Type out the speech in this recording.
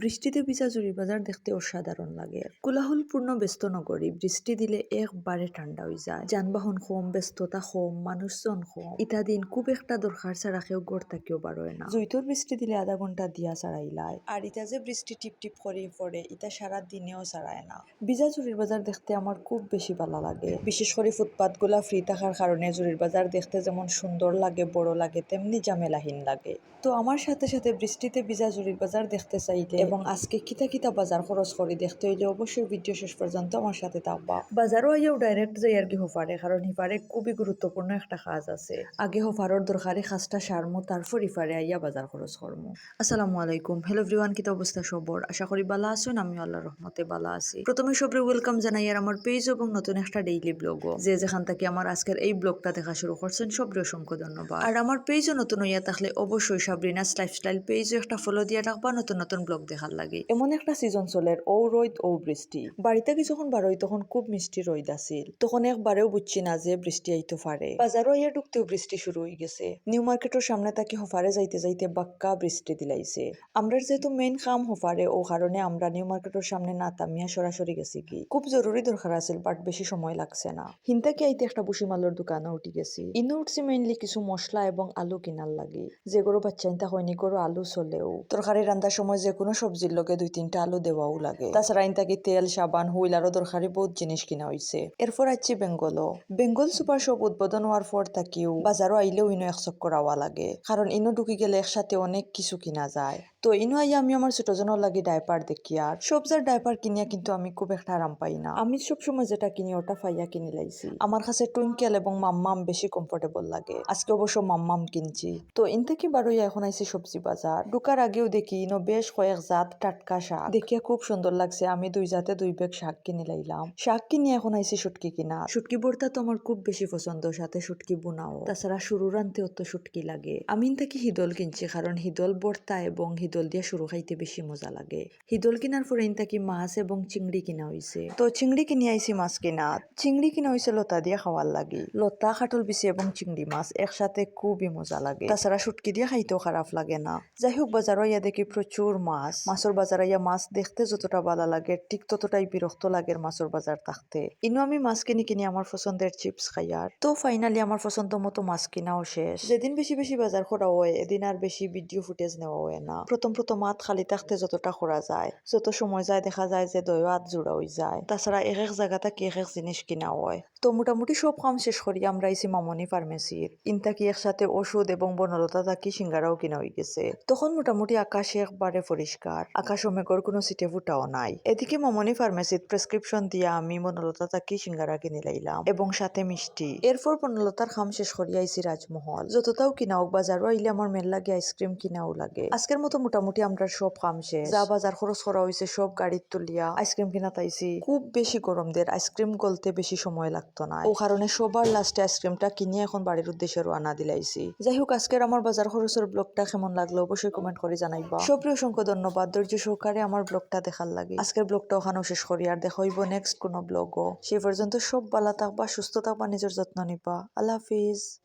বৃষ্টিতে ভিজা জুড়ি বাজার দেখতে অসাধারণ লাগে। কোলাহলপূর্ণ ব্যস্ত নগরী বৃষ্টি দিলে একবারে ঠান্ডা হয়ে যায়। যানবাহন কম, ব্যস্ততা কম মানুষজন কম। ইটা দিন খুব একটা দরকার ছাড়া কেউ গড় থাকিও বারোয় না। জৈতর বৃষ্টি দিলে আধা ঘণ্টা দিয়া ছাড়াইলাই আর ইটা যে বৃষ্টি টিপ টিপ করে পড়ে ইটা সারা দিনেও ছাড়ায় না। ভিজা জুড়ির বাজার দেখতে আমার খুব বেশি ভালো লাগে। বিশেষ করে ফুটপাথগুলা ফ্রি থাকার কারণে জুড়ির বাজার দেখতে যেমন সুন্দর লাগে, বড় লাগে, তেমনি জামেলাহীন লাগে। তো আমার সাথে সাথে বৃষ্টিতে ভিজা জুড়ির বাজার দেখতে চাইলে এবং আজকে কিতা কিতা বাজার খরচ করে দেখতে হইলে অবশ্যই ভিডিও শেষ পর্যন্ত আমার সাথে থাকবা। বাজারও আইয়াও ডাইরেক্ট যাই আর কি হোফারে কারণ হিফারে খুবই গুরুত্বপূর্ণ একটা কাজ আছে। আগে হোফারর দরকারি কাজটা সারমু তারপর ইফারে আইয়া বাজার খরচ করমু। আসসালামু আলাইকুম। হ্যালো এভরিওয়ান কিতা অবস্থা সবর? আশা করি বালা আছেন আমি আল্লাহর রহমতে বালা আছি। প্রথমে সবরে ওয়েলকাম জানাই আর আমার পেজ এবং নতুন একটা ডেইলি ব্লগও যে যেখান থেকে আমার আজকের এই ব্লগটা দেখা শুরু করছেন সবরে অসংখ্য ধন্যবাদ। আর আমার পেজও নতুন হইয়া থাকলে অবশ্যই সাবরিনাস লাইফস্টাইল পেজও একটা ফলো দিয়ে রাখবা নতুন নতুন ব্লগ দেখার লাগে। এমন একটা সিজন চলে ও রোদ ও বৃষ্টি। বাড়িতে কি যখন বারোই তখন খুব মিষ্টি রোদ আছিল। তখন একবারেও বুঝছি না যে বৃষ্টি আইতে পারে বাজারও ইয়ে ঢুকতেও বৃষ্টি শুরু হয়ে গেছে। নিউ মার্কেটের সামনে তাকে হফারে যাইতে যাইতে বাক্কা বৃষ্টি দিলাইছে। আমরা যেহেতু মেইন কাম হফারে ও কারণে আমরা নিউ মার্কেটের সামনে না তামিয়া সরাসরি গেছি কি। খুব জরুরি দরকার আছিল বাট বেশি সময় লাগছে না। হিন্তাকে আইতে একটা বুসি মালের দোকানে উঠি গেছি। ইনু উঠছি মেইনলি কিছু মশলা এবং আলু কিনার লাগে। যে গরু বাচ্চা ইনতা হয়নি গরু আলু চলেও। তরকারি রান্নার সময় যে কোনো সবজির লগে দুই তিনটা আলু দেওয়াও লাগে। তাছাড়া ইনতাকে তেল, সাবান, হুইল আরও দরকারি বহুত জিনিস কিনা হয়েছে এরপর আইছি বেঙ্গলও। বেঙ্গল সুপার শপ উদ্বোধন হওয়ার পর তাকিও বাজারও আইলেও ইনো এক চক্কর আওয়া লাগে। কারণ ইনো ঢুকি গেলে একসাথে অনেক কিছু কিনা যায়। তো ইনো আইয়া আমি আমার ছোটজনের লাগে ডাইপার দেখি আর। সবজার ডাইপার কিনিয়া কিন্তু আমি খুব একটা আরাম পাই না। আমি সবসময় যেটা কিনি ওটা ফাইয়া কিনে লাইছি। আমার কাছে টুইঙ্কেল এবং মাম্মাম বেশি কমফোর্টেবল লাগে। আজকে অবশ্য মাম্মাম কিনছি। তো ইন থেকে বারোইয়া এখন আইছি সবজি বাজার। ঢুকার আগেও দেখি ইনো বেশ কয়েক জাত টাটকা শাক। দেখিয়া খুব সুন্দর লাগছে। আমি দুই জাতে দুই ব্যাগ শাক কিনে লাইলাম। শাক কিনে এখন আইছি শুটকি কিনা। শুটকি ভর্তা তো আমার খুব বেশি পছন্দ, সাথে শুটকি বোনাও। তাছাড়া শুরু রানতেও অত শুটকি লাগে। আমি তাকে হিদল কিনছি, কারণ হিদল ভর্তা এবং হিদল দিয়ে শুরু খাইতে বেশি মজা লাগে। হিদল কিনার পরে থাকি মাছ এবং চিংড়ি কিনা হইছে। তো চিংড়ি কিনে আইছি মাছ কিনা। চিংড়ি কিনা হইছে লতা দিয়ে খাওয়ার লাগে। লতা খাটল বিচি এবং চিংড়ি মাছ একসাথে খুবই মজা লাগে। তাছাড়া শুটকি দিয়ে খাইতেও খারাপ লাগে না। যাই হোক বাজারও ইয়া দেখি প্রচুর মাছ। মাছের বাজারে ইয়া মাছ দেখতে যতটা ভালো লাগে, ঠিক ততটাই বিরক্ত লাগে মাছের বাজার থাকতে ইনো আমি মাছ কিনি কিনি আমার পছন্দের চিপস খাই আর তো ফাইনালি আমার পছন্দ মতো মাছ কিনাও শেষ। যেদিন বেশি বেশি বাজার করা হয়, এদিন আর বেশি ভিডিও ফুটেজ নেওয়া হয় না। প্রথম প্রথম মাত খালি থাকতে যতটা করা যায়। যত সময় যায়, দেখা যায় যে দই হাত জোড়া হয়ে যায়। তাছাড়া এক এক জায়গা থেকে এক এক জিনিস কিনা হয়। তো মোটামুটি সব কাম শেষ করি আমরা আইসি মামনি ফার্মেসির ইনতাকি একসাথে ওষুধ এবং বনলতা থাকি সিঙ্গারাও কিনা হয়ে গেছে। তখন মোটামুটি আকাশে একবারে পরিষ্কার আকাশ ও মেঘর কোনো সিটে ফুটাও নাই। এদিকে মামনি ফার্মেসিত প্রেসক্রিপশন দিয়া আমি বনলতা তাকি সিঙ্গারা কিনে লাইলাম এবং সাথে মিষ্টি। এরপর বনলতার খাম শেষ করি আইসি রাজমহল। যতটাও কিনা হোক বাজারও আইলে আমার মেল লাগে আইসক্রিম কিনাও লাগে। আজকের মতো মোটামুটি আমরা সব কাম শেষ। যা বাজার খরচ করা হয়েছে সব গাড়ির তুলিয়া আইসক্রিম কিনা তাইছি খুব বেশি গরম দের আইসক্রিম গলতে বেশি সময় লাগতো না। ও কারণে সবার লাস্টে আইসক্রিমটা কিনে এখন বাড়ির উদ্দেশ্যে রওনা দিলাইছি যাই হোক, আজকের আমার বাজার খরচের ব্লগটা কেমন লাগল অবশ্যই কমেন্ট করে জানাইবা। সবরি অসংখ্য ধন্যবাদ। ধৈর্য সহকারে আমার ব্লগটা দেখার লাগে। আজকের ব্লগটা ওখানেও শেষ করি, আর দেখা হইব নেক্সট কোনো ব্লগও। সেই পর্যন্ত সব ভালো থাকবা, সুস্থ থাকবা, নিজের যত্ন নিবা। আল্লাহ হাফিজ।